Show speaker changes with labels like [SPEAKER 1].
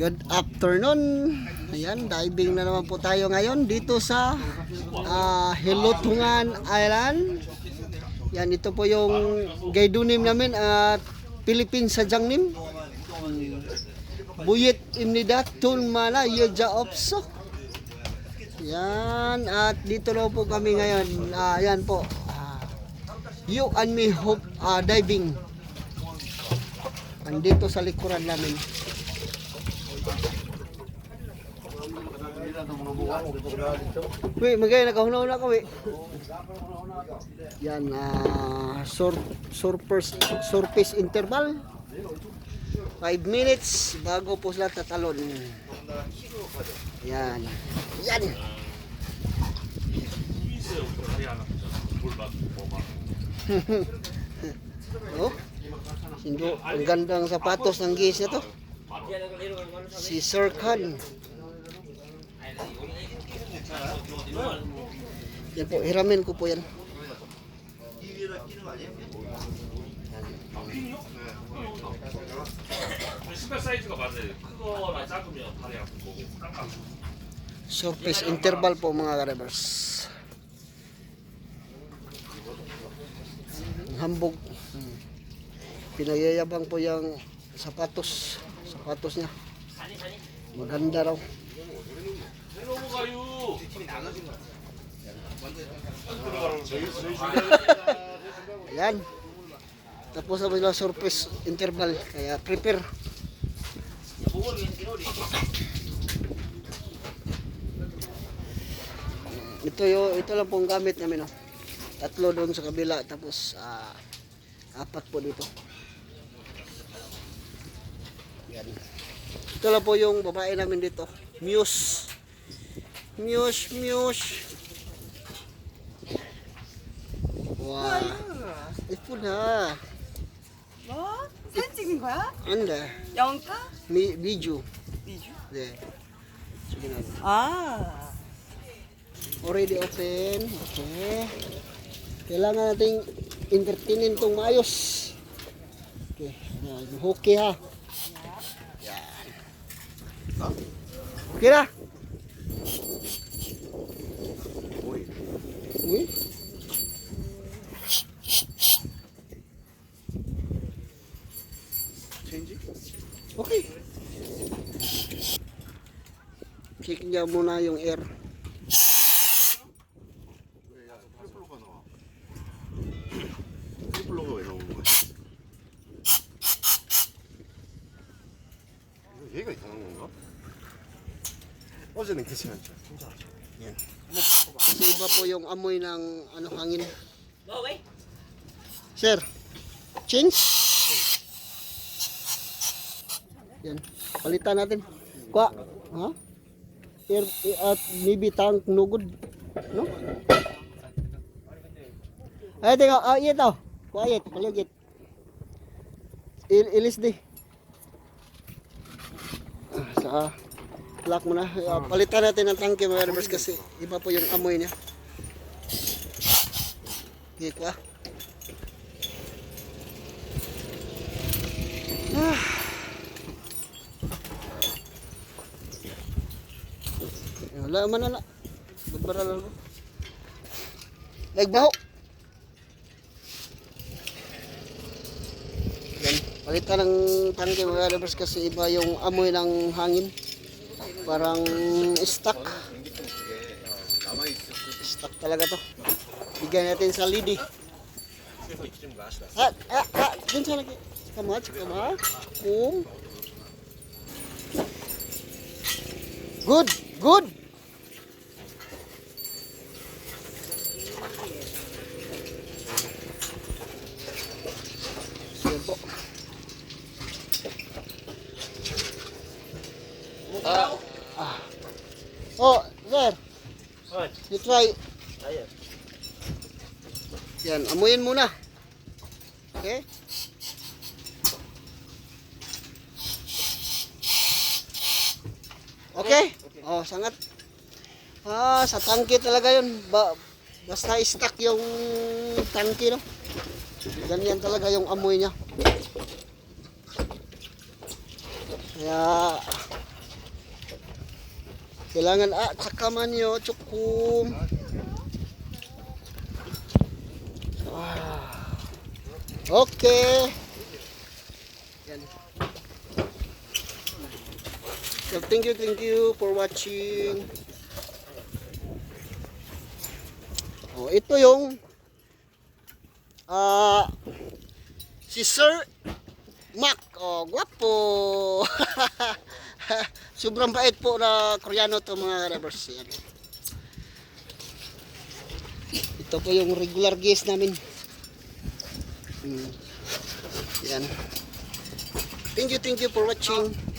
[SPEAKER 1] Good afternoon. Ayan, diving na naman po tayo ngayon dito sa ah, Hilutungan Island. Yan, ito po yung gaydunim namin at Philippine Sajangnim. Buyit imnida tulmana yodja opso. Yan, at dito na po kami ngayon. Ah, yan po. Ah, you and me hope ah, diving. Andito sa likuran namin. Uy, magay nakahunaw na kami. Yan, ah, sur surface, surface interval. 5 minutes bago po sila tatalon. Yan. Yan. oh. Singgo, ang gandang sapatos ng gis na to. Si Sir Khan. Yan po, hiramin ko po yan. Surface interval po mga karibers. Hambog. Pinayayabang po yung sapatos. Sapatos niya. Maganda raw. Ayan. Tapos na nila surface interval. Kaya prepare. Ito yo, ito lang pong gamit namin. No? Tatlo doon sa kabila tapos uh, apat po dito. Yan. Ito lang po yung babae namin dito. Muse. Muse, Muse. Wow. 이쁘다.
[SPEAKER 2] 뭐? 사진 찍는 거야?
[SPEAKER 1] 안돼.
[SPEAKER 2] 영가?
[SPEAKER 1] 미 미주.
[SPEAKER 2] 미주?
[SPEAKER 1] 네. Sige na.
[SPEAKER 2] 아.
[SPEAKER 1] Already open. Okay. Kailangan nating entertainin tong maayos. Okay. Yan. Okay ha. Okay na. Uy. Okay. Check niya muna yung air.
[SPEAKER 3] Ozo nagtisihan siya. Yan.
[SPEAKER 1] Kasi iba po yung amoy ng ano hangin. Bawi. Sir. Change. Yan. Palitan natin. Kuha. Ha? Air, at maybe tank nugod. No? Ay, teka. Ah, ito. Quiet. Paligid. Il ilis di. Sa lock mo na. Ah, palitan natin ng tangke mga members kasi iba po yung amoy niya. Okay, kwa. Ah. Wala man na na. Bagbara lang ko. Nagbaho. Palitan ng tangke mga lovers kasi iba yung amoy ng hangin. Parang stuck. Stuck talaga to. Bigyan natin sa lidi. Dun. Good, good. Ah. Oh, sir. You try. Yan, amuyin muna. Okay? Okay? Oh, sangat. Ah, sa tangke talaga yun. Ba basta stuck yung tangke, no? Ganyan talaga yung amoy niya. Kaya kailangan ah, tsaka nyo, tsukum. Ah. Okay. So, thank you, thank you for watching. Oh, ito yung ah si Sir Mac. Oh, gwapo. Sobrang bait po na Koreano to mga rebels. Yan. Ito po yung regular guest namin. Hmm. Yan. Thank you, thank you for watching.